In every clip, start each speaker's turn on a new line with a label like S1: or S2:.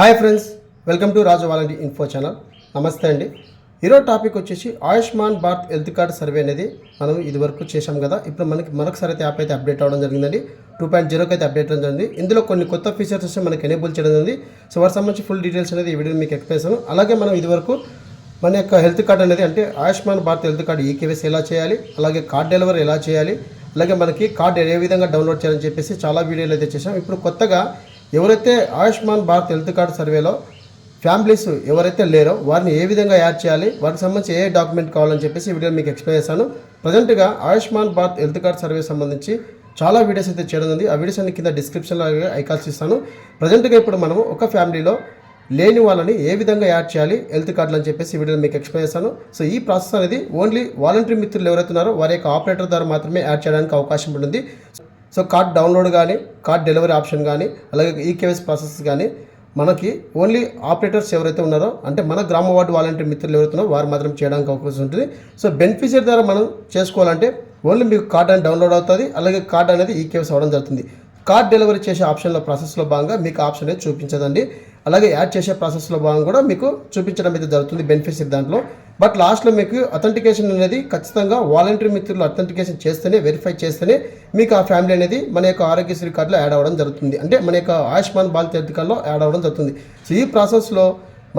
S1: Hi friends welcome to Raju volunteer info channel. నమస్తే అండి. ఈరోజు టాపిక్ వచ్చేసి Ayushman Bharat health card survey అనేది మనం ఇదివరకు చేశాం కదా. ఇప్పుడు మనకి మరొకసారి అయితే యాప్ అయితే అప్డేట్ అవ్వడం జరిగిందండి. టూ పాయింట్ జీరోకి అయితే అప్డేట్ అవ్వడం జరిగింది. ఇందులో కొన్ని కొత్త ఫీచర్స్ వచ్చి మనకి ఎనేబుల్ చేయడం జరిగింది. సో వాటి సంబంధించి ఫుల్ డీటెయిల్స్ అనేది ఈ వీడియో మీకు ఎక్స్ప్లెయిన్ అలాగే మనం ఇదివరకు మన యొక్క హెల్త్ కార్డ్ అనేది అంటే Ayushman Bharat health card eKYC ఎలా చేయాలి అలాగే కార్డ్ డెలివరీ ఎలా చేయాలి అలాగే మనకి కార్డ్ ఏ విధంగా డౌన్లోడ్ చేయాలని చెప్పేసి చాలా వీడియోలు అయితే చేసాం ఇప్పుడు కొత్తగా ఎవరైతే ఆయుష్మాన్ భారత్ హెల్త్ కార్డ్ సర్వేలో ఫ్యామిలీస్ ఎవరైతే లేరో వారిని ఏ విధంగా యాడ్ చేయాలి వారికి సంబంధించి ఏ డాక్యుమెంట్ కావాలని చెప్పేసి ఈ వీడియో మీకు ఎక్స్ప్లెయిన్ చేస్తాను ప్రజెంట్గా Ayushman Bharat health card survey సంబంధించి చాలా వీడియోస్ అయితే చేయడం ఉంది. ఆ వీడియోస్ అన్ని కింద డిస్క్రిప్షన్లో ఐకాల్స్ ఇస్తాను ప్రజెంట్గా ఇప్పుడు మనము ఒక ఫ్యామిలీలో లేని వాళ్ళని ఏ విధంగా యాడ్ చేయాలి హెల్త్ కార్డులు అని చెప్పేసి ఈ మీకు ఎక్స్ప్లెయిన్ చేస్తాను. సో ఈ ప్రాసెస్ అనేది ఓన్లీ వాలంటరీ మిత్రులు ఎవరైతున్నారో వారి యొక్క ఆపరేటర్ ద్వారా మాత్రమే యాడ్ చేయడానికి అవకాశం ఉంటుంది. సో కార్డ్ డౌన్లోడ్ కానీ కార్డ్ డెలివరీ ఆప్షన్ కానీ అలాగే ఈకేవైసీ ప్రాసెస్ కానీ మనకి ఓన్లీ ఆపరేటర్స్ ఎవరైతే ఉన్నారో అంటే మన గ్రామ వార్డు వాలంటీర్ మిత్రులు ఎవరైతే వారు మాత్రం చేయడానికి అవకాశం ఉంటుంది. సో బెనిఫిషియర్ ద్వారా మనం చేసుకోవాలంటే ఓన్లీ మీకు కార్డ్ అని డౌన్లోడ్ అవుతుంది అలాగే కార్డ్ అనేది ఈకేవైసీ అవ్వడం జరుగుతుంది. కార్డ్ డెలివరీ చేసే ఆప్షన్లో ప్రాసెస్లో భాగంగా మీకు ఆప్షన్ అనేది చూపించదండి. అలాగే యాడ్ చేసే ప్రాసెస్లో భాగంగా కూడా మీకు చూపించడం అయితే జరుగుతుంది బెనిఫిషియర్ దాంట్లో. బట్ లాస్ట్లో మీకు అథెంటికేషన్ అనేది ఖచ్చితంగా వాలంటరీ మిత్రులు అథెంటికేషన్ చేస్తేనే వెరిఫై చేస్తేనే మీకు ఆ ఫ్యామిలీ అనేది మన యొక్క ఆరోగ్యశ్రీ కార్డులో యాడ్ అవ్వడం జరుగుతుంది. అంటే మన యొక్క ఆయుష్మాన్ భారత్ హెల్త్ కార్డులో యాడ్ అవ్వడం జరుగుతుంది. సో ఈ ప్రాసెస్లో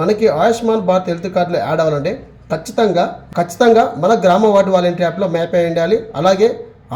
S1: మనకి ఆయుష్మాన్ భారత్ హెల్త్ కార్డులో యాడ్ అవ్వాలంటే ఖచ్చితంగా ఖచ్చితంగా మన గ్రామ వార్డు వాలంటీర్ యాప్లో మ్యాప్ అయి ఉండాలి. అలాగే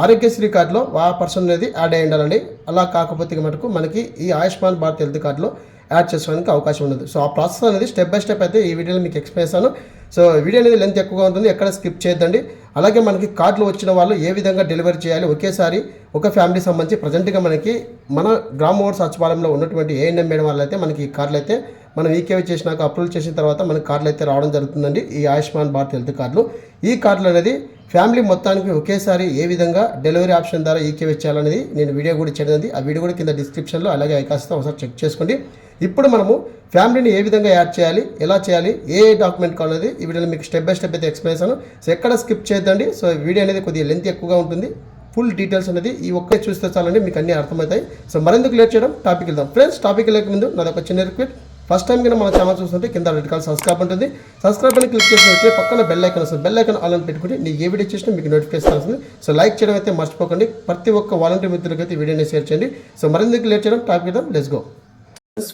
S1: ఆరోగ్యశ్రీ కార్డులో ఆ పర్సన్ అనేది యాడ్ అయి ఉండాలండి. అలా కాకపోతే మటుకు మనకి ఈ ఆయుష్మాన్ భారత్ హెల్త్ కార్డులో యాడ్ చేసుకోవడానికి అవకాశం ఉండదు. సో ఆ ప్రాసెస్ అనేది స్టెప్ బై స్టెప్ అయితే ఈ వీడియోలో మీకు ఎక్స్ప్లెయిన్ చేస్తాను. సో వీడియో అనేది లెంత్ ఎక్కువగా ఉంటుంది ఎక్కడ స్కిప్ చేయొద్దండి. అలాగే మనకి కార్డులు వచ్చిన వాళ్ళు ఏ విధంగా డెలివరీ చేయాలి ఒకేసారి ఒక ఫ్యామిలీ సంబంధించి ప్రజెంట్గా మనకి మన గ్రామ వార్డ్ సచివాలయంలో ఉన్నటువంటి ఏఎన్ఎం మేడం వాళ్ళు అయితే మనకి ఈ కార్డులు అయితే మనం ఈకేవై చేసినాక అప్రూవల్ చేసిన తర్వాత మనకి కార్డులు అయితే రావడం జరుగుతుందండి. ఈ ఆయుష్మాన్ భారత్ హెల్త్ కార్డులు. ఈ కార్డులు అనేది ఫ్యామిలీ మొత్తానికి ఒకేసారి ఏ విధంగా డెలివరీ ఆప్షన్ ద్వారా ఈకేవి చేయాలనేది నేను వీడియో కూడా చేయడం ఆ వీడియో కూడా కింద డిస్క్రిప్షన్లో అలాగే ఐకాస్తో ఒకసారి చెక్ చేసుకోండి. ఇప్పుడు మనము ఫ్యామిలీని ఏ విధంగా యాడ్ చేయాలి ఎలా చేయాలి ఏ డాక్యుమెంట్ కావాలనేది ఈ వీడియోలో మీకు స్టెప్ బై స్టెప్ అయితే ఎక్స్ప్లెయిన్ చేశాను సో ఎక్కడ స్కిప్ చేయొద్దండి. సో వీడియో అనేది కొద్దిగా లెంత్ ఎక్కువగా ఉంటుంది. ఫుల్ డీటెయిల్స్ అనేది ఈ ఒక్కే చూస్తే చాలండి మీకు అన్ని అర్థమవుతాయి. సో మరెందుకు లేట్ చేయడం? టాపిక్ వెళ్దాం. ఫ్రెండ్స్ టాపిక్ వెళ్ళక ముందు నాది ఒక చిన్న రిక్వెస్ట్ ఫస్ట్ టైం కింద మన ఛానల్ చూస్తుంటే కింద రెడ్ కలర్ సబ్స్క్రైబ్ ఉంటుంది సబ్స్క్రైబ్ అని క్లిక్ చేసి వచ్చే పక్కన బెల్ ఐకన్ వస్తుంది. బెల్ ఐకన్ ఆల్ పెట్టుకుంటే నీ ఏ వీడియో చేసినా మీకు నోటిఫికేషన్ వస్తుంది. సో లైక్ చేయడం అయితే మర్చిపోకండి. ప్రతి ఒక్క వాలంటీర్ మిత్రులకి అయితే వీడియోని షేర్ చేయండి. సో మరెందుకు లేట్ చేయడం? టాపిక్ వెళ్దాం. Let's go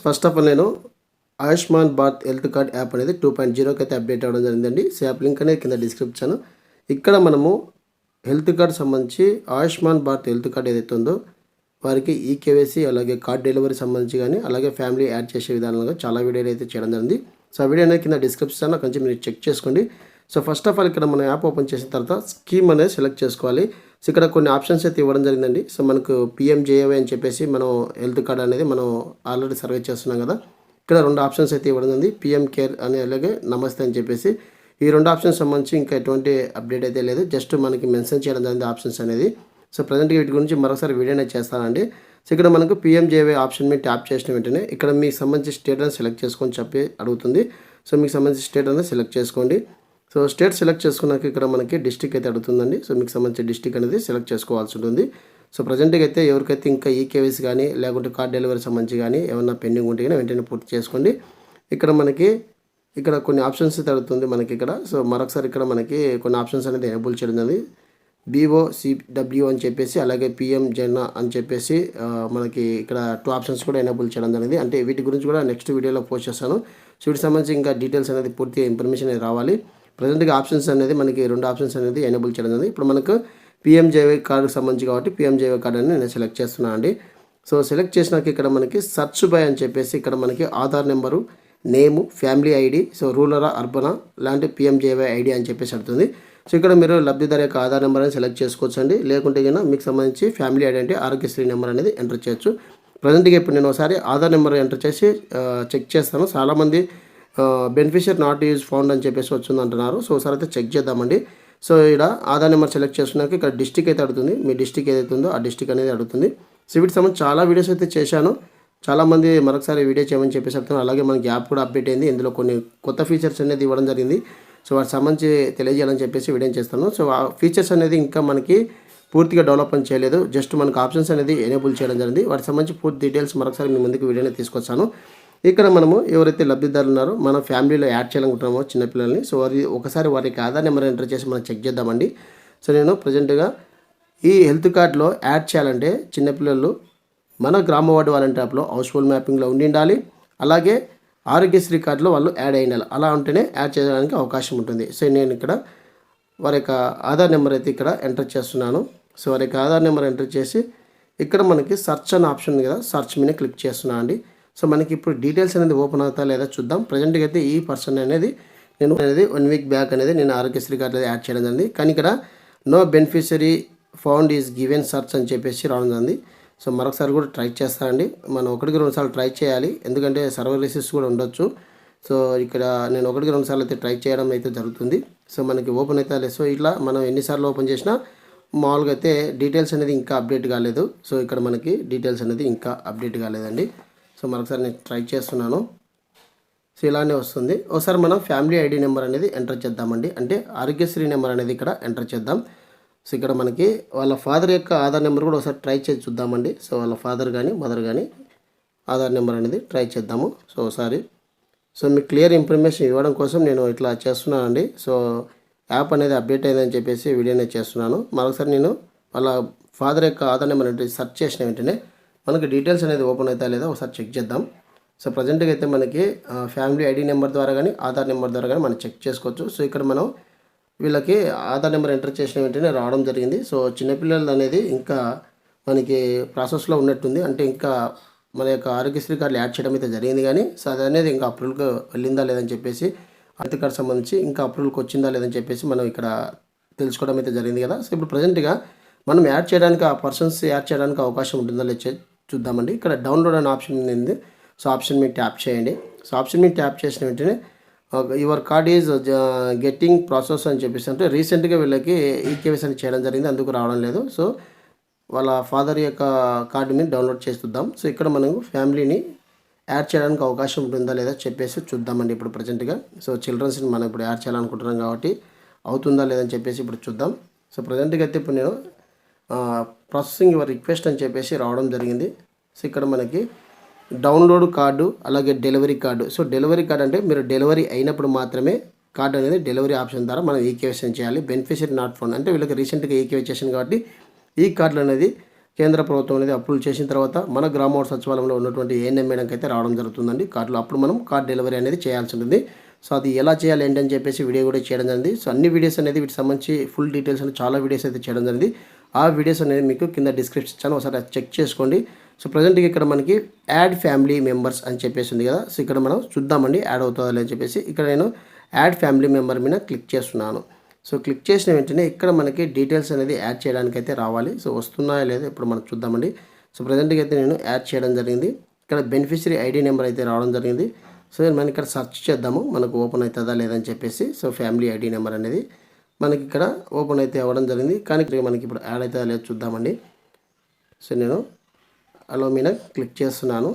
S1: first of all నేను Ayushman Bharat health card app అనేది టూ పాయింట్ జీరోకి అయితే అప్డేట్ అవ్వడం జరిగిందండి. సో యాప్ లింక్ అనేది కింద డిస్క్రిప్షన్. ఇక్కడ మనము హెల్త్ కార్డ్ సంబంధించి ఆయుష్మాన్ భారత్ హెల్త్ కార్డ్ ఏదైతే ఉందో వారికి ఈ కేవైసీ అలాగే కార్డ్ డెలివరీ సంబంధించి కానీ అలాగే ఫ్యామిలీ యాడ్ చేసే విధానంగా చాలా వీడియోలు అయితే చేయడం జరిగింది. సో ఆ వీడియో అనేది కింద డిస్క్రిప్షన్ కొంచెం మీరు చెక్ చేసుకోండి. సో ఫస్ట్ ఆఫ్ ఆల్ ఇక్కడ మనం యాప్ ఓపెన్ చేసిన తర్వాత స్కీమ్ అనేది సెలెక్ట్ చేసుకోవాలి. సో ఇక్కడ కొన్ని ఆప్షన్స్ అయితే ఇవ్వడం జరిగిందండి. సో మనకు పిఎంజేఏవై అని చెప్పేసి మనం హెల్త్ కార్డ్ అనేది మనం ఆల్రెడీ సర్వే చేస్తున్నాం కదా. ఇక్కడ రెండు ఆప్షన్స్ అయితే ఇవ్వడం జరిగింది. పిఎం కేర్ అని అలాగే నమస్తే అని చెప్పేసి. ఈ రెండు ఆప్షన్స్ సంబంధించి ఇంకా ఎటువంటి అప్డేట్ అయితే లేదు. జస్ట్ మనకి మెన్షన్ చేయడం జరిగింది ఆప్షన్స్ అనేది. సో ప్రజెంట్గా వీటి గురించి మరోసారి వీడియో చేస్తానండి. సో ఇక్కడ మనకు పిఎంజేవై ఆప్షన్ మీద ట్యాప్ చేసిన వెంటనే ఇక్కడ మీకు సంబంధించి స్టేట్ అనేది సెలెక్ట్ చేసుకొని చెప్పి అడుగుతుంది. సో మీకు సంబంధించి స్టేట్ అనేది సెలెక్ట్ చేసుకోండి. సో స్టేట్ సెలెక్ట్ చేసుకున్నాక ఇక్కడ మనకి డిస్టిక్ అయితే అడుగుతుందండి. సో మీకు సంబంధించి డిస్టిక్ అనేది సెలెక్ట్ చేసుకోవాల్సి ఉంటుంది. సో ప్రజెంట్గా అయితే ఎవరికైతే ఇంకా ఈ కానీ లేకుంటే కార్డ్ డెలివరీ సంబంధించి కానీ ఏమన్నా పెండింగ్ ఉంటే కానీ వెంటనే పూర్తి చేసుకోండి. ఇక్కడ మనకి ఇక్కడ కొన్ని ఆప్షన్స్ అయితే అడుగుతుంది మనకి ఇక్కడ. సో మరొకసారి ఇక్కడ మనకి కొన్ని ఆప్షన్స్ అనేది ఎనేబుల్ చేయడం జరిగింది. బీఓ సిడబ్ల్యూ అని చెప్పేసి అలాగే పిఎం జెన్ అని చెప్పేసి మనకి ఇక్కడ టూ ఆప్షన్స్ కూడా ఎనేబుల్ చేయడం జరిగింది. అంటే వీటి గురించి కూడా నెక్స్ట్ వీడియోలో పోస్ట్ చేస్తాను. సో వీటికి సంబంధించి ఇంకా డీటెయిల్స్ అనేది పూర్తి ఇన్ఫర్మేషన్ అనేది రావాలి. ప్రజెంట్గా ఆప్షన్స్ అనేది మనకి రెండు ఆప్షన్స్ అనేది ఎనేబుల్ చేయడం జరిగింది. ఇప్పుడు మనకు పిఎంజేవై కార్డుకి సంబంధించి కాబట్టి పిఎంజేవై కార్డు అని నేను సెలెక్ట్ చేస్తున్నాను అండి. సో సెలెక్ట్ చేసినాక ఇక్కడ మనకి సర్చ్ బై అని చెప్పేసి ఇక్కడ మనకి Aadhaar number name family ID so rural అర్బనా లాంటి పిఎంజేవై ఐడి అని చెప్పేసి అడుగుతుంది. సో ఇక్కడ మీరు లబ్ధిదారు యొక్క ఆధార్ నెంబర్ అని సెలెక్ట్ చేసుకోవచ్చు అండి లేకుంటే కన్నా మీకు సంబంధించి ఫ్యామిలీ ఐడి అంటే ఆరోగ్యశ్రీ నెంబర్ అనేది ఎంటర్ చేయొచ్చు. ప్రజెంట్గా ఇప్పుడు నేను ఒకసారి ఆధార్ నెంబర్ ఎంటర్ చేసి చెక్ చేస్తాను. చాలామంది బెనిఫిషియర్ నాట్ యూజ్ ఫౌండ్ అని చెప్పేసి వచ్చింది అంటున్నారు. సో ఒకసారి అయితే చెక్ చేద్దామండి. సో ఇక్కడ ఆధార్ నెంబర్ సెలెక్ట్ చేసుకున్నాక ఇక్కడ డిస్టిక్ అయితే అడుగుతుంది. మీ డిస్టిక్ ఏదైతే ఉందో ఆ డిస్టిక్ అనేది అడుగుతుంది. సో వీటికి సంబంధించి చాలా వీడియోస్ అయితే చేశాను. చాలామంది మరొకసారి వీడియో చేయమని చెప్పేసి చెప్తున్నారు అలాగే మనకి యాప్ కూడా అప్డేట్ అయింది. ఇందులో కొన్ని కొత్త ఫీచర్స్ అనేది ఇవ్వడం జరిగింది. సో వాటికి సంబంధించి తెలియజేయాలని చెప్పేసి వీడియో చేస్తాను. సో ఆ ఫీచర్స్ అనేది ఇంకా మనకి పూర్తిగా డెవలప్మెంట్ చేయలేదు. జస్ట్ మనకు ఆప్షన్స్ అనేది ఎనేబుల్ చేయడం జరిగింది. వాటికి సంబంధించి పూర్తి డీటెయిల్స్ మరొకసారి మీ ముందుకు వీడియోనే తీసుకొచ్చాను ఇక్కడ మనము ఎవరైతే లబ్ధిదారులు ఉన్నారో మన ఫ్యామిలీలో యాడ్ చేయాలనుకుంటున్నామో చిన్నపిల్లల్ని సో వారి ఒకసారి వారికి ఆధార్ నెంబర్ ఎంటర్ చేసి మనం చెక్ చేద్దామండి. సో నేను ప్రజెంట్గా ఈ హెల్త్ కార్డ్లో యాడ్ చేయాలంటే చిన్నపిల్లలు మన గ్రామ వార్డు వాలంటీర్ యాప్లో హౌస్ హోల్డ్ మ్యాపింగ్లో ఉండి ఉండాలి. అలాగే ఆరోగ్యశ్రీ కార్డులో వాళ్ళు యాడ్ అయి ఉండాలి. అలా ఉంటేనే యాడ్ చేయడానికి అవకాశం ఉంటుంది. సో నేను ఇక్కడ వారి యొక్క ఆధార్ నెంబర్ అయితే ఇక్కడ ఎంటర్ చేస్తున్నాను. సో వారి యొక్క ఆధార్ నెంబర్ ఎంటర్ చేసి ఇక్కడ మనకి సర్చ్ అనే ఆప్షన్ ఉంది కదా సెర్చ్ మీద క్లిక్ చేస్తున్నాను అండి సో మనకి ఇప్పుడు డీటెయిల్స్ అనేది ఓపెన్ అవుతా లేదా చూద్దాం. ప్రజెంట్గా అయితే ఈ పర్సన్ అనేది నేను అనేది వన్ వీక్ బ్యాక్ అనేది నేను ఆరోగ్యశ్రీ కార్డు అనేది యాడ్ చేయడం జరిగింది. కానీ ఇక్కడ no beneficiary found is given search అని చెప్పేసి రావడం జరిగింది. సో మరొకసారి కూడా ట్రై చేస్తానండి. మనం ఒకటికి రెండు సార్లు ట్రై చేయాలి. ఎందుకంటే సర్వర్ రిసిస్ కూడా ఉండొచ్చు. సో ఇక్కడ నేను ఒకటికి రెండు సార్లు అయితే ట్రై చేయడం అయితే జరుగుతుంది. సో మనకి ఓపెన్ అయితే లేదు. సో ఇట్లా మనం ఎన్నిసార్లు ఓపెన్ చేసినా మామూలుగా అయితే డీటెయిల్స్ అనేది ఇంకా అప్డేట్ కాలేదు. సో ఇక్కడ మనకి డీటెయిల్స్ అనేది ఇంకా అప్డేట్ కాలేదండి. సో మరొకసారి నేను ట్రై చేస్తున్నాను. సో ఇలానే వస్తుంది. ఒకసారి మనం ఫ్యామిలీ ఐడి నెంబర్ అనేది ఎంటర్ చేద్దామండి. అంటే ఆరోగ్యశ్రీ నెంబర్ అనేది ఇక్కడ ఎంటర్ చేద్దాం. సో ఇక్కడ మనకి వాళ్ళ ఫాదర్ యొక్క ఆధార్ నెంబర్ కూడా ఒకసారి ట్రై చేసి చూద్దామండి. సో వాళ్ళ ఫాదర్ కానీ మదర్ కానీ ఆధార్ నెంబర్ అనేది ట్రై చేద్దాము. సో ఒకసారి. సో మీకు క్లియర్ ఇన్ఫర్మేషన్ ఇవ్వడం కోసం నేను ఇట్లా చేస్తున్నానండి. సో యాప్ అనేది అప్డేట్ అయిందని చెప్పేసి వీడియో అనేది చేస్తున్నాను. మరొకసారి నేను వాళ్ళ ఫాదర్ యొక్క ఆధార్ నెంబర్ అంటే సెర్చ్ చేసిన వెంటనే మనకి డీటెయిల్స్ అనేది ఓపెన్ అవుతా లేదా ఒకసారి చెక్ చేద్దాం. సో ప్రజెంట్గా అయితే మనకి ఫ్యామిలీ ఐడి నెంబర్ ద్వారా కానీ ఆధార్ నెంబర్ ద్వారా కానీ మనం చెక్ చేసుకోవచ్చు. సో ఇక్కడ మనం వీళ్ళకి ఆధార్ నెంబర్ ఎంటర్ చేసిన వెంటనే రావడం జరిగింది. సో చిన్నపిల్లలు అనేది ఇంకా మనకి ప్రాసెస్లో ఉన్నట్టుంది. అంటే ఇంకా మన యొక్క ఆరోగ్యశ్రీ కార్డులు యాడ్ చేయడం అయితే జరిగింది కానీ సో అది అనేది ఇంకా అప్రూవల్కి వెళ్ళిందా లేదని చెప్పేసి ఆర్థిక కార్డు సంబంధించి ఇంకా అప్రూవల్కి వచ్చిందా లేదని చెప్పేసి మనం ఇక్కడ తెలుసుకోవడం అయితే జరిగింది కదా. సో ఇప్పుడు ప్రజెంట్గా మనం యాడ్ చేయడానికి ఆ పర్సన్స్ యాడ్ చేయడానికి అవకాశం ఉంటుందా లేదు? చూద్దామండి. ఇక్కడ డౌన్లోడ్ అనే ఆప్షన్ ఉంది. సో ఆప్షన్ మీద ట్యాప్ చేయండి. సో ఆప్షన్ మీద ట్యాప్ చేసిన వెంటనే your card is getting process అని చెప్పేసి అంటే రీసెంట్గా వీళ్ళకి ఈకేవీస్ అని చేయడం జరిగింది. అందుకు రావడం లేదు. సో వాళ్ళ ఫాదర్ యొక్క కార్డుని డౌన్లోడ్ చేస్తుద్దాం సో ఇక్కడ మనం ఫ్యామిలీని యాడ్ చేయడానికి అవకాశం ఉంటుందా లేదా చెప్పేసి చూద్దామండి ఇప్పుడు ప్రజెంట్గా. సో చిల్డ్రన్స్ని మనం ఇప్పుడు యాడ్ చేయాలనుకుంటున్నాం కాబట్టి అవుతుందా లేదని చెప్పేసి ఇప్పుడు చూద్దాం. సో ప్రజెంట్గా అయితే ఇప్పుడు నేను ప్రాసెసింగ్ యువర్ రిక్వెస్ట్ అని చెప్పేసి రావడం జరిగింది. సో ఇక్కడ మనకి డౌన్లోడ్ కార్డు అలాగే delivery card. So delivery card అంటే మీరు డెలివరీ అయినప్పుడు మాత్రమే కార్డు అనేది డెలివరీ ఆప్షన్ ద్వారా మనం ఈకేవైసీ చేయాలి. బెనిఫిషియరీ నాట్ ఫోన్ అంటే వీళ్ళకి రీసెంట్గా ఈకేవై చేసింది కాబట్టి ఈ కార్డులు అనేది కేంద్ర ప్రభుత్వం అనేది అప్రూవ్ చేసిన తర్వాత మన గ్రామ సచివాలయంలో ఉన్నటువంటి ఏఎన్ఎం మేడంకి అయితే రావడం జరుగుతుందండి. కార్డులు అప్పుడు మనం కార్డ్ డెలివరీ అనేది చేయాల్సి ఉంటుంది. సో అది ఎలా చేయాలి ఏంటని చెప్పేసి వీడియో కూడా చేయడం జరిగింది. సో అన్ని వీడియోస్ అనేది వీటికి సంబంధించి ఫుల్ డీటెయిల్స్ అనేది చాలా వీడియోస్ అయితే చేయడం జరిగింది. ఆ వీడియోస్ అనేది మీకు కింద డిస్క్రిప్షన్ ఇచ్చాను ఒకసారి చెక్ చేసుకోండి. సో ప్రజెంట్గా ఇక్కడ మనకి యాడ్ ఫ్యామిలీ మెంబర్స్ అని చెప్పేసి ఉంది కదా. సో ఇక్కడ మనం చూద్దామండి యాడ్ అవుతుందా అని చెప్పేసి. ఇక్కడ నేను యాడ్ ఫ్యామిలీ మెంబర్ మీద క్లిక్ చేస్తున్నాను. సో క్లిక్ చేసిన వెంటనే ఇక్కడ మనకి డీటెయిల్స్ అనేది యాడ్ చేయడానికి అయితే రావాలి. సో వస్తున్నాయో లేదా ఇప్పుడు మనం చూద్దామండి. సో ప్రజెంట్గా అయితే నేను యాడ్ చేయడం జరిగింది. ఇక్కడ బెనిఫిషరీ ఐడి నెంబర్ అయితే రావడం జరిగింది. సో మనం ఇక్కడ సెర్చ్ చేద్దాము. మనకు ఓపెన్ అవుతుందా లేదని చెప్పేసి. సో ఫ్యామిలీ ఐడి నెంబర్ అనేది మనకి ఇక్కడ ఓపెన్ అయితే అవ్వడం జరిగింది. కానీ మనకి ఇప్పుడు యాడ్ అయితే లేదు చూద్దామండి. సో నేను అలో మీద క్లిక్ చేస్తున్నాను.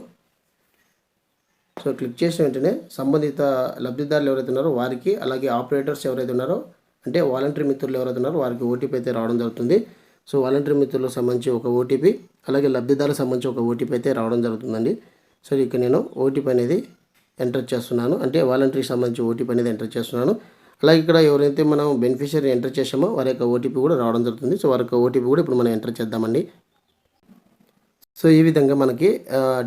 S1: సో క్లిక్ చేసిన వెంటనే సంబంధిత లబ్ధిదారులు ఎవరైతే ఉన్నారో వారికి అలాగే ఆపరేటర్స్ ఎవరైతే ఉన్నారో అంటే వాలంటరీ మిత్రులు ఎవరైతే ఉన్నారో వారికి ఓటీపీ అయితే రావడం జరుగుతుంది. సో వాలంటరీ మిత్రులకు సంబంధించి ఒక ఓటీపీ అలాగే లబ్ధిదారులకు సంబంధించి ఒక ఓటీపీ అయితే రావడం జరుగుతుందండి. సో ఇక్కడ నేను ఓటీపీ అనేది ఎంటర్ చేస్తున్నాను. అంటే వాలంటరీకి సంబంధించి ఓటీపీ అనేది ఎంటర్ చేస్తున్నాను. అలాగే ఇక్కడ ఎవరైతే మనం బెనిఫిషియరీ ఎంటర్ చేసామో వారి యొక్క ఓటీపీ కూడా రావడం జరుగుతుంది. సో వారి యొక్క ఓటీపీ కూడా ఇప్పుడు మనం ఎంటర్ చేద్దామండి. సో ఈ విధంగా మనకి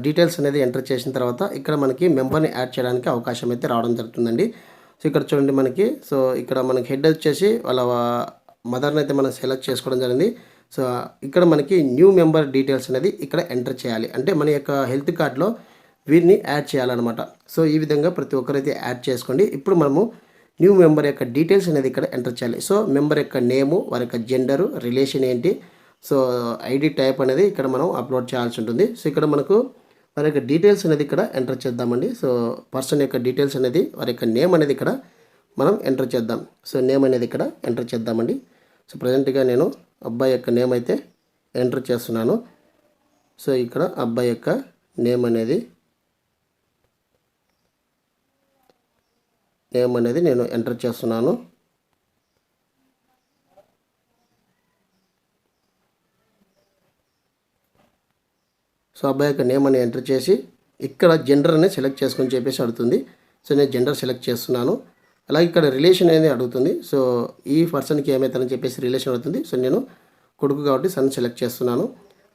S1: డీటెయిల్స్ అనేది ఎంటర్ చేసిన తర్వాత ఇక్కడ మనకి మెంబర్ని యాడ్ చేయడానికి అవకాశం అయితే రావడం జరుగుతుందండి. సో ఇక్కడ చూడండి మనకి సో ఇక్కడ మనకి హెడ్ వచ్చేసి వాళ్ళ మదర్ని అయితే మనం సెలెక్ట్ చేసుకోవడం జరిగింది. సో ఇక్కడ మనకి న్యూ మెంబర్ డీటెయిల్స్ అనేది ఇక్కడ ఎంటర్ చేయాలి. అంటే మన యొక్క హెల్త్ కార్డ్లో వీరిని యాడ్ చేయాలన్నమాట. సో ఈ విధంగా ప్రతి ఒక్కరైతే యాడ్ చేసుకోండి. ఇప్పుడు మనము న్యూ మెంబర్ యొక్క డీటెయిల్స్ అనేది ఇక్కడ ఎంటర్ చేయాలి. సో మెంబర్ యొక్క నేము వారి యొక్క జెండరు రిలేషన్ ఏంటి? సో ఐడి టైప్ అనేది ఇక్కడ మనం అప్లోడ్ చేయాల్సి ఉంటుంది. సో ఇక్కడ మనకు వారి యొక్క డీటెయిల్స్ అనేది ఇక్కడ ఎంటర్ చేద్దామండి. సో పర్సన్ యొక్క డీటెయిల్స్ అనేది వారి యొక్క నేమ్ అనేది ఇక్కడ మనం ఎంటర్ చేద్దాం. సో నేమ్ అనేది ఇక్కడ ఎంటర్ చేద్దామండి. సో ప్రజెంట్గా నేను అబ్బాయి యొక్క నేమ్ అయితే ఎంటర్ చేస్తున్నాను. సో ఇక్కడ అబ్బాయి యొక్క నేమ్ అనేది నేమ్ అనేది నేను ఎంటర్ చేస్తున్నాను. సో అబ్బాయి యొక్క నేమ్ అని ఎంటర్ చేసి ఇక్కడ జెండర్ అనేది సెలెక్ట్ చేసుకొని చెప్పేసి అడుగుతుంది. సో నేను జెండర్ సెలెక్ట్ చేస్తున్నాను. అలాగే ఇక్కడ రిలేషన్ అనేది అడుగుతుంది. సో ఈ పర్సన్కి ఏమవుతారని చెప్పేసి రిలేషన్ అడుగుతుంది. సో నేను కొడుకు కాబట్టి సన్ సెలెక్ట్ చేస్తున్నాను.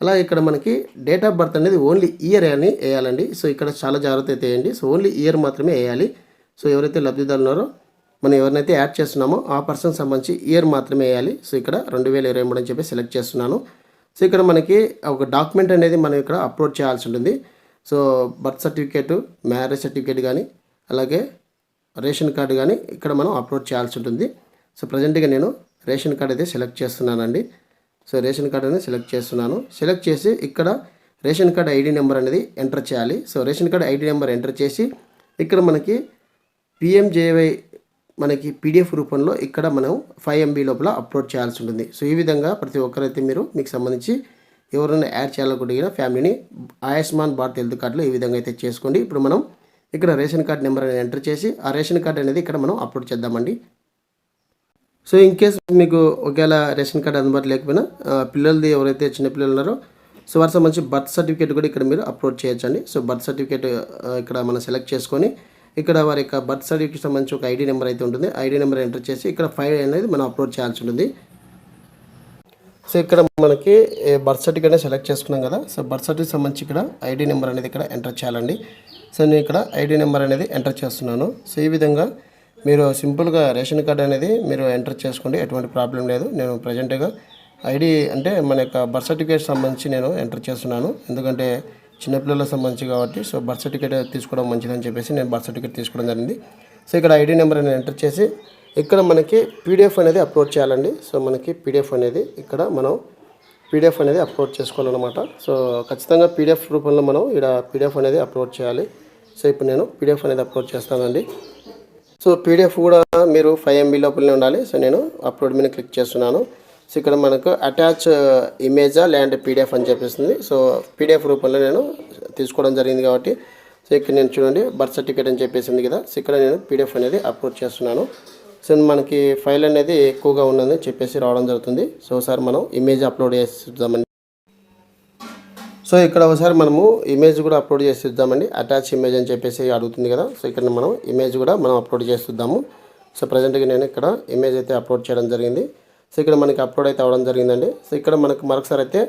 S1: అలాగే ఇక్కడ మనకి డేట్ ఆఫ్ బర్త్ అనేది ఓన్లీ ఇయర్ అని వేయాలండి. సో ఇక్కడ చాలా జాగ్రత్త అయితే వేయండి. సో ఓన్లీ ఇయర్ మాత్రమే వేయాలి. సో ఎవరైతే లబ్ధిదారులు ఉన్నారో మనం ఎవరినైతే యాడ్ చేస్తున్నామో ఆ పర్సన్ సంబంధించి ఇయర్ మాత్రమే వేయాలి. సో ఇక్కడ రెండు వేల ఇరవై మూడు అని చెప్పి సెలెక్ట్ చేస్తున్నాను. సో ఇక్కడ మనకి ఒక డాక్యుమెంట్ అనేది మనం ఇక్కడ అప్లోడ్ చేయాల్సి ఉంటుంది. So birth certificate marriage certificate కానీ అలాగే రేషన్ కార్డు కానీ ఇక్కడ మనం అప్లోడ్ చేయాల్సి ఉంటుంది. సో ప్రజెంట్గా నేను రేషన్ కార్డ్ అయితే సెలెక్ట్ చేస్తున్నానండి. సో రేషన్ కార్డ్ అనేది సెలెక్ట్ చేస్తున్నాను. సెలెక్ట్ చేసి ఇక్కడ రేషన్ కార్డ్ ఐడి నెంబర్ అనేది ఎంటర్ చేయాలి. So ration card ID number enter చేసి ఇక్కడ మనకి పిఎంజేవై మనకి పీడిఎఫ్ రూపంలో ఇక్కడ మనం ఫైవ్ ఎంబీ లోపల అప్లోడ్ చేయాల్సి ఉంటుంది. సో ఈ విధంగా ప్రతి ఒక్కరైతే మీరు మీకు సంబంధించి ఎవరైనా యాడ్ చేయాలనుకుంటున్న ఫ్యామిలీని ఆయుష్మాన్ భారత్ హెల్త్ కార్డులో ఈ విధంగా అయితే చేసుకోండి. ఇప్పుడు మనం ఇక్కడ రేషన్ కార్డ్ నెంబర్ అనేది ఎంటర్ చేసి ఆ రేషన్ కార్డ్ అనేది ఇక్కడ మనం అప్లోడ్ చేద్దామండి. సో ఇన్ కేస్ మీకు ఒకవేళ రేషన్ కార్డ్ అందుబాటులో లేకపోయినా పిల్లలది ఎవరైతే చిన్న పిల్లలు ఉన్నారో సో వారి సంబంధించి బర్త్ సర్టిఫికేట్ కూడా ఇక్కడ మీరు అప్లోడ్ చేయొచ్చండి. సో బర్త్ సర్టిఫికేట్ ఇక్కడ మనం సెలెక్ట్ చేసుకొని ఇక్కడ వారి యొక్క బర్త్ సర్టిఫికేట్ సంబంధించి ఒక ఐడి నెంబర్ అయితే ఉంటుంది. ఐడి నెంబర్ ఎంటర్ చేసి ఇక్కడ ఫైల్ అనేది మనం అప్లోడ్ చేయాల్సి ఉంటుంది. సో ఇక్కడ మనకి బర్త్ సర్టిఫికేట్ సెలెక్ట్ చేసుకున్నాం కదా. సో బర్త్ సర్టిఫికేట్ సంబంధించి ఇక్కడ ఐడి నెంబర్ అనేది ఇక్కడ ఎంటర్ చేయాలండి. సో నేను ఇక్కడ ఐడి నెంబర్ అనేది ఎంటర్ చేస్తున్నాను. సో ఈ విధంగా మీరు సింపుల్గా రేషన్ కార్డ్ అనేది మీరు ఎంటర్ చేసుకోండి. ఎటువంటి ప్రాబ్లం లేదు. నేను ప్రజెంట్గా ఐడి అంటే మన యొక్క బర్త్ సర్టిఫికేట్ సంబంధించి నేను ఎంటర్ చేస్తున్నాను. ఎందుకంటే చిన్నపిల్లలకు సంబంధించి కాబట్టి సో బర్త్ సర్టిఫికేట్ తీసుకోవడం మంచిదని చెప్పేసి నేను బర్త్ సర్టిఫికేట్ తీసుకోవడం జరిగింది. సో ఇక్కడ ఐడి నెంబర్ అనేది ఎంటర్ చేసి ఇక్కడ మనకి పీడిఎఫ్ అనేది అప్లోడ్ చేయాలండి. సో మనకి పీడిఎఫ్ అనేది ఇక్కడ మనం పీడిఎఫ్ అనేది అప్లోడ్ చేసుకోవాలన్నమాట. సో ఖచ్చితంగా పీడిఎఫ్ రూపంలో మనం ఇక్కడ పీడిఎఫ్ అనేది అప్లోడ్ చేయాలి. సో ఇప్పుడు నేను పీడిఎఫ్ అనేది అప్లోడ్ చేస్తానండి. సో పీడిఎఫ్ కూడా మీరు ఫైవ్ ఎంబీ లోపలనే ఉండాలి. సో నేను అప్లోడ్ మీద క్లిక్ చేస్తున్నాను. సో ఇక్కడ మనకు అటాచ్ ఇమేజా ల్యాండ్ పీడిఎఫ్ అని చెప్పేస్తుంది. సో పీడిఎఫ్ రూపంలో నేను తీసుకోవడం జరిగింది కాబట్టి సో ఇక్కడ నేను చూడండి బర్త్ సర్టిఫికేట్ అని చెప్పేసింది కదా. సో ఇక్కడ నేను పీడిఎఫ్ అనేది అప్లోడ్ చేస్తున్నాను. సో మనకి ఫైల్ అనేది ఎక్కువగా ఉన్నదని చెప్పేసి రావడం జరుగుతుంది. సో ఒకసారి మనం ఇమేజ్ అప్లోడ్ చేసి సో ఇక్కడ ఒకసారి మనము ఇమేజ్ కూడా అప్లోడ్ చేసిద్దామండి. అటాచ్ ఇమేజ్ అని చెప్పేసి అడుగుతుంది కదా. సో ఇక్కడ మనం ఇమేజ్ కూడా మనం అప్లోడ్ చేసి సో ప్రజెంట్గా నేను ఇక్కడ ఇమేజ్ అయితే అప్లోడ్ చేయడం జరిగింది. సో ఇక్కడ మనకి అప్లోడ్ అయితే అవ్వడం జరిగిందండి. సో ఇక్కడ మనకు మరొకసారి అయితే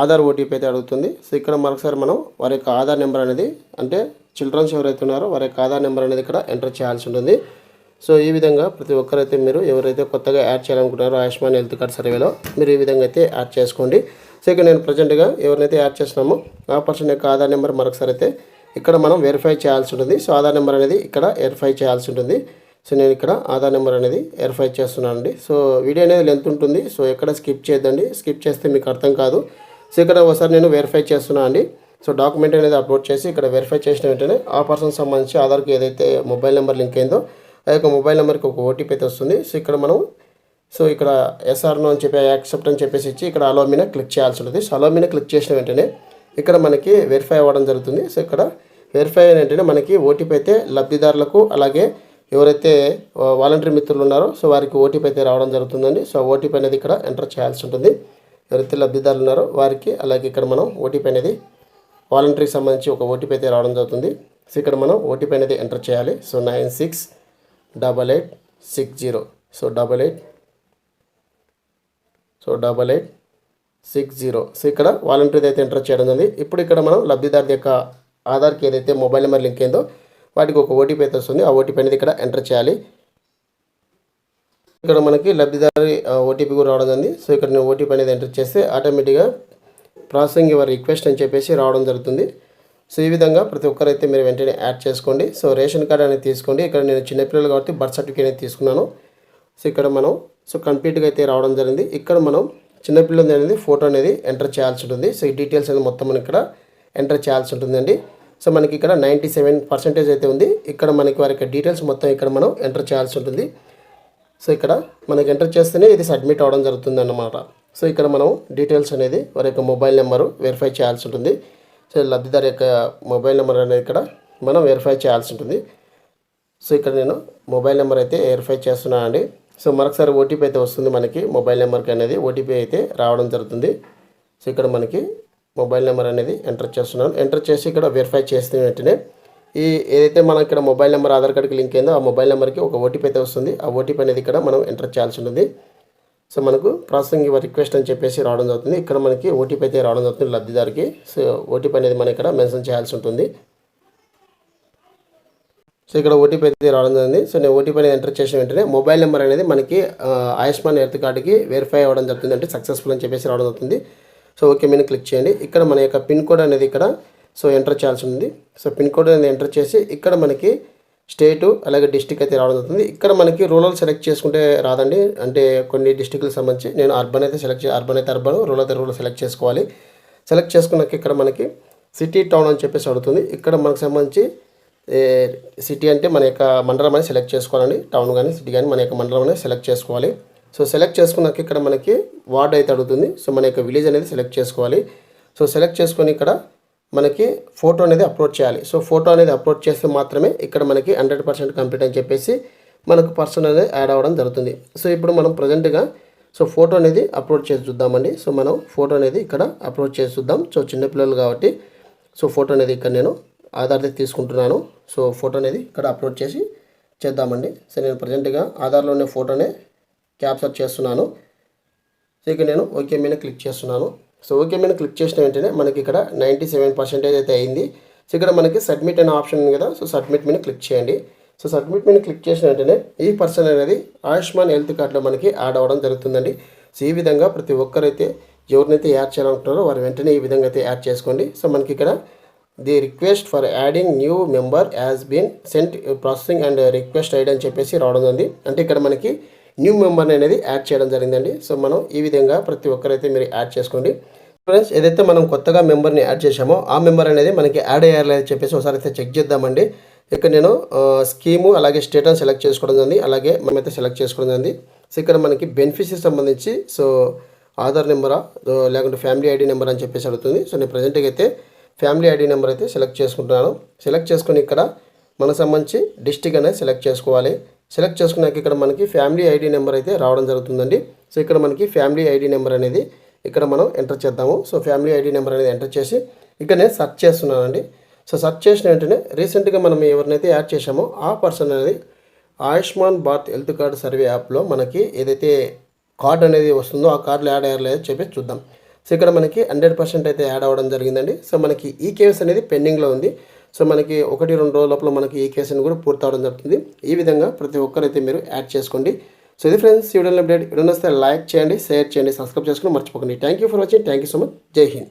S1: ఆధార్ ఓటీపీ అయితే అడుగుతుంది. సో ఇక్కడ మరొకసారి మనం వారి యొక్క ఆధార్ నెంబర్ అనేది అంటే చిల్డ్రన్స్ ఎవరైతే ఉన్నారో వారి యొక్క ఆధార్ నెంబర్ అనేది ఇక్కడ ఎంటర్ చేయాల్సి ఉంటుంది. సో ఈ విధంగా ప్రతి ఒక్కరైతే మీరు ఎవరైతే కొత్తగా యాడ్ చేయాలనుకుంటారో ఆయుష్మాన్ హెల్త్ కార్డ్ సర్వేలో మీరు ఈ విధంగా అయితే యాడ్ చేసుకోండి. సో ఇక్కడ నేను ప్రజెంట్గా ఎవరినైతే యాడ్ చేస్తున్నామో ఆ పర్సన్ యొక్క ఆధార్ నెంబర్ మరొకసారి అయితే ఇక్కడ మనం వెరిఫై చేయాల్సి ఉంటుంది. సో ఆధార్ నెంబర్ అనేది ఇక్కడ వెరిఫై చేయాల్సి ఉంటుంది. సో నేను ఇక్కడ ఆధార్ నెంబర్ అనేది వెరిఫై చేస్తున్నాను అండి సో వీడియో అనేది లెంత్ ఉంటుంది. సో ఎక్కడ స్కిప్ చేయొద్దండి. స్కిప్ చేస్తే మీకు అర్థం కాదు. సో ఇక్కడ ఒకసారి నేను వెరిఫై చేస్తున్నాను అండి. సో డాక్యుమెంట్ అనేది అప్లోడ్ చేసి ఇక్కడ వెరిఫై చేసిన వెంటనే ఆ పర్సన్ సంబంధించి ఆధార్కి ఏదైతే మొబైల్ నెంబర్ లింక్ అయిందో ఆ యొక్క మొబైల్ నెంబర్కి ఒక ఓటీపీ అయితే వస్తుంది. సో ఇక్కడ మనం సో ఇక్కడ ఎస్ఆర్నో అని చెప్పి యాక్సెప్ట్ అని చెప్పేసి ఇచ్చి ఇక్కడ అలో మీద క్లిక్ చేయాల్సి ఉంటుంది. సో అలో మీద క్లిక్ చేసిన వెంటనే ఇక్కడ మనకి వెరిఫై అవ్వడం జరుగుతుంది. సో ఇక్కడ వెరిఫై అయిన వెంటనే మనకి ఓటీపీ అయితే లబ్ధిదారులకు అలాగే ఎవరైతే వాలంటీర్ మిత్రులు ఉన్నారో సో వారికి ఓటీపీ అయితే రావడం జరుగుతుందండి. సో ఓటీపీ అనేది ఇక్కడ ఎంటర్ చేయాల్సి ఉంటుంది. ఎవరైతే లబ్ధిదారులు ఉన్నారో వారికి అలాగే ఇక్కడ మనం ఓటీపీ అనేది వాలంటీర్కి సంబంధించి ఒక ఓటీపీ అయితే రావడం జరుగుతుంది. సో ఇక్కడ మనం ఓటీపీ అనేది ఎంటర్ చేయాలి. So nine six double eight six zero. So double eight so double eight six zero. So ఇక్కడ వాలంటీర్ అయితే ఎంటర్ చేయడం జరిగింది. ఇప్పుడు ఇక్కడ మనం లబ్ధిదారు యొక్క ఆధార్కి ఏదైతే మొబైల్ నెంబర్ లింక్ అయిందో వాటికి ఒక ఓటీపీ అయితే వస్తుంది. ఆ ఓటీపీ అనేది ఇక్కడ ఎంటర్ చేయాలి. ఇక్కడ మనకి లబ్ధిదారి ఓటీపీ కూడా రావడం జరిగింది. సో ఇక్కడ నేను ఓటీపీ అనేది ఎంటర్ చేస్తే ఆటోమేటిక్గా ప్రాసెసింగ్ యువర్ రిక్వెస్ట్ అని చెప్పేసి రావడం జరుగుతుంది. సో ఈ విధంగా ప్రతి ఒక్కరైతే మీరు వెంటనే యాడ్ చేసుకోండి. సో రేషన్ కార్డ్ అనేది తీసుకోండి. ఇక్కడ నేను చిన్నపిల్లలు కాబట్టి బర్త్ సర్టిఫికేట్ అనేది తీసుకున్నాను. సో ఇక్కడ మనం సో కంప్లీట్గా అయితే రావడం జరిగింది. ఇక్కడ మనం చిన్నపిల్లలు అనేది ఫోటో అనేది ఎంటర్ చేయాల్సి ఉంటుంది. సో ఈ డీటెయిల్స్ అనేది మొత్తం ఇక్కడ ఎంటర్ చేయాల్సి ఉంటుందండి. సో మనకి ఇక్కడ నైంటీ సెవెన్ పర్సెంటేజ్ అయితే ఉంది. ఇక్కడ మనకి వారి యొక్క డీటెయిల్స్ మొత్తం ఇక్కడ మనం ఎంటర్ చేయాల్సి ఉంటుంది. సో ఇక్కడ మనకి ఎంటర్ చేస్తేనే ఇది సబ్మిట్ అవ్వడం జరుగుతుంది అన్నమాట సో ఇక్కడ మనం డీటెయిల్స్ అనేది వారి యొక్క మొబైల్ నెంబరు వెరిఫై చేయాల్సి ఉంటుంది. సో లబ్ధిదారు యొక్క మొబైల్ నెంబర్ అనేది ఇక్కడ మనం వెరిఫై చేయాల్సి ఉంటుంది. సో ఇక్కడ నేను మొబైల్ నెంబర్ అయితే వెరిఫై చేస్తున్నాను అండి. సో మరొకసారి ఓటీపీ అయితే వస్తుంది మనకి మొబైల్ నెంబర్కి అనేది. ఓటీపీ అయితే రావడం జరుగుతుంది. సో ఇక్కడ మనకి మొబైల్ నెంబర్ అనేది ఎంటర్ చేస్తున్నాను. ఎంటర్ చేసి ఇక్కడ వెరిఫై చేసిన వెంటనే ఈ ఏదైతే మనం ఇక్కడ మొబైల్ నెంబర్ ఆధార్ కార్డ్కి లింక్ అయిందో ఆ మొబైల్ నెంబర్కి ఒక ఓటీపీ అయితే వస్తుంది. ఆ ఓటీపీ అనేది ఇక్కడ మనం ఎంటర్ చేయాల్సి ఉంటుంది. సో మనకు ప్రాసెసింగ్ రిక్వెస్ట్ అని చెప్పేసి రావడం జరుగుతుంది. ఇక్కడ మనకి ఓటీపీ అయితే రావడం జరుగుతుంది లబ్ధిదారికి. సో ఓటీపీ అనేది మనం ఇక్కడ మెన్షన్ చేయాల్సి ఉంటుంది. సో ఇక్కడ ఓటీపీ అయితే రావడం జరిగింది. సో నేను ఓటీపీ అనేది ఎంటర్ చేసిన వెంటనే మొబైల్ నెంబర్ అనేది మనకి ఆయుష్మాన్ హెల్త్ కార్డుకి వెరిఫై అవ్వడం జరుగుతుంది అంటే సక్సెస్ఫుల్ అని చెప్పేసి రావడం జరుగుతుంది. సో ఓకే మీద క్లిక్ చేయండి. ఇక్కడ మన యొక్క పిన్ కోడ్ అనేది ఇక్కడ సో ఎంటర్ చేయాల్సి ఉంది సో పిన్ కోడ్ అనేది ఎంటర్ చేసి ఇక్కడ మనకి స్టేటు అలాగే డిస్టిక్ అయితే రావడం జరుగుతుంది. ఇక్కడ మనకి రూరల్ సెలెక్ట్ చేసుకుంటే రాదండి. అంటే కొన్ని డిస్టిక్లకు సంబంధించి నేను అర్బన్ అయితే సెలెక్ట్ అర్బన్ అయితే అర్బన్ రూరల్ అయితే రూరల్ సెలెక్ట్ చేసుకోవాలి. సెలెక్ట్ చేసుకున్నాక ఇక్కడ మనకి సిటీ టౌన్ అని చెప్పేసి అడుగుతుంది. ఇక్కడ మనకు సంబంధించి సిటీ అంటే మన యొక్క మండలం అనేది సెలెక్ట్ చేసుకోవాలండి. టౌన్ కానీ సిటీ కానీ మన యొక్క మండలం అనేది సెలెక్ట్ చేసుకోవాలి. సో సెలెక్ట్ చేసుకున్నాక ఇక్కడ మనకి వార్డ్ అయితే అడుగుతుంది. సో మన యొక్క విలేజ్ అనేది సెలెక్ట్ చేసుకోవాలి. సో సెలెక్ట్ చేసుకొని ఇక్కడ మనకి ఫోటో అనేది అప్లోడ్ చేయాలి. సో ఫోటో అనేది అప్లోడ్ చేస్తే మాత్రమే ఇక్కడ మనకి హండ్రెడ్ పర్సెంట్ కంప్లీట్ అని చెప్పేసి మనకు పర్సన్ అనేది యాడ్ అవ్వడం జరుగుతుంది. సో ఇప్పుడు మనం ప్రజెంట్గా సో ఫోటో అనేది అప్లోడ్ చేసి చూద్దామండి. సో మనం ఫోటో అనేది ఇక్కడ అప్లోడ్ చేసి చూద్దాం. సో చిన్నపిల్లలు కాబట్టి సో ఫోటో అనేది ఇక్కడ నేను ఆధార్ తీసుకుంటున్నాను. సో ఫోటో అనేది ఇక్కడ అప్లోడ్ చేసి చేద్దామండి. సో నేను ప్రజెంట్గా ఆధార్లో ఉన్న ఫోటోనే క్యాప్చర్ చేస్తున్నాను. సో ఇక్కడ నేను ఓకే మీద క్లిక్ చేస్తున్నాను. సో ఓకే మీద క్లిక్ చేసిన వెంటనే మనకి ఇక్కడ నైంటీ సెవెన్ పర్సెంటేజ్ అయితే అయింది. సో ఇక్కడ మనకి సబ్మిట్ అనే ఆప్షన్ ఉంది కదా సో సబ్మిట్ మీద క్లిక్ చేయండి. సో సబ్మిట్ మీద క్లిక్ చేసిన వెంటనే ఈ పర్సన్ అనేది ఆయుష్మాన్ హెల్త్ కార్డులో మనకి యాడ్ అవ్వడం జరుగుతుందండి. సో ఈ విధంగా ప్రతి ఒక్కరైతే ఎవరినైతే యాడ్ చేయాలనుకుంటారో వారు వెంటనే ఈ విధంగా అయితే యాడ్ చేసుకోండి. సో మనకి ఇక్కడ the request for adding new member as been sent processing and request ID అని చెప్పేసి రావడం ఉంది. అంటే ఇక్కడ మనకి న్యూ మెంబర్ అనేది యాడ్ చేయడం జరిగిందండి. సో మనం ఈ విధంగా ప్రతి ఒక్కరైతే మీరు యాడ్ చేసుకోండి. ఫ్రెండ్స్ ఏదైతే మనం కొత్తగా మెంబర్ని యాడ్ చేసామో ఆ మెంబర్ అనేది మనకి యాడ్ అయ్యారు చెప్పేసి ఒకసారి అయితే చెక్ చేద్దామండి. ఇక్కడ నేను స్కీము అలాగే స్టేటస్ సెలెక్ట్ చేసుకోవడం జరిగింది. అలాగే మనమైతే సెలెక్ట్ చేసుకోవడం జరిగింది. సో ఇక్కడ మనకి బెనిఫిట్స్కి సంబంధించి సో ఆధార్ నెంబరా లేకుంటే ఫ్యామిలీ ఐడి నెంబర్ అని చెప్పేసి అడుగుతుంది. సో నేను ప్రజెంట్గా అయితే ఫ్యామిలీ ఐడి నెంబర్ అయితే సెలెక్ట్ చేసుకుంటున్నాను. సెలెక్ట్ చేసుకుని ఇక్కడ మనకు సంబంధించి డిస్టిక్ అనేది సెలెక్ట్ చేసుకోవాలి. సెలెక్ట్ చేసుకున్నాక ఇక్కడ మనకి ఫ్యామిలీ ఐడి నెంబర్ అయితే రావడం జరుగుతుందండి. సో ఇక్కడ మనకి ఫ్యామిలీ ఐడి నెంబర్ అనేది ఇక్కడ మనం ఎంటర్ చేద్దాము. సో ఫ్యామిలీ ఐడి నెంబర్ అనేది ఎంటర్ చేసి ఇక్కడ నేను సెర్చ్ చేస్తున్నానండి. సో సెర్చ్ చేసిన వెంటనే రీసెంట్గా మనం ఎవరినైతే యాడ్ చేశామో ఆ పర్సన్ అనేది Ayushman Bharat health card survey యాప్లో మనకి ఏదైతే కార్డ్ అనేది వస్తుందో ఆ కార్డులో యాడ్ అయ్యారు లేదో చెప్పి చూద్దాం. సో ఇక్కడ మనకి హండ్రెడ్ పర్సెంట్ అయితే యాడ్ అవ్వడం జరిగిందండి. సో మనకి ఈ కేవ్స్ అనేది పెండింగ్లో ఉంది. సో మనకి ఒకటి రెండు రోజుల లోపల మనకి ఈ కేసుని కూడా పూర్తవడం జరుగుతుంది. ఈ విధంగా ప్రతి ఒక్కరైతే మీరు యాడ్ చేసుకోండి. సో ఇది ఫ్రెండ్స్ వీడియో అప్డేట్ వీడియో వస్తే లైక్ చేయండి షేర్ చేయండి సబ్స్క్రైబ్ చేసుకుని మర్చిపోకండి. Thank you for watching thank you so much జై హింద్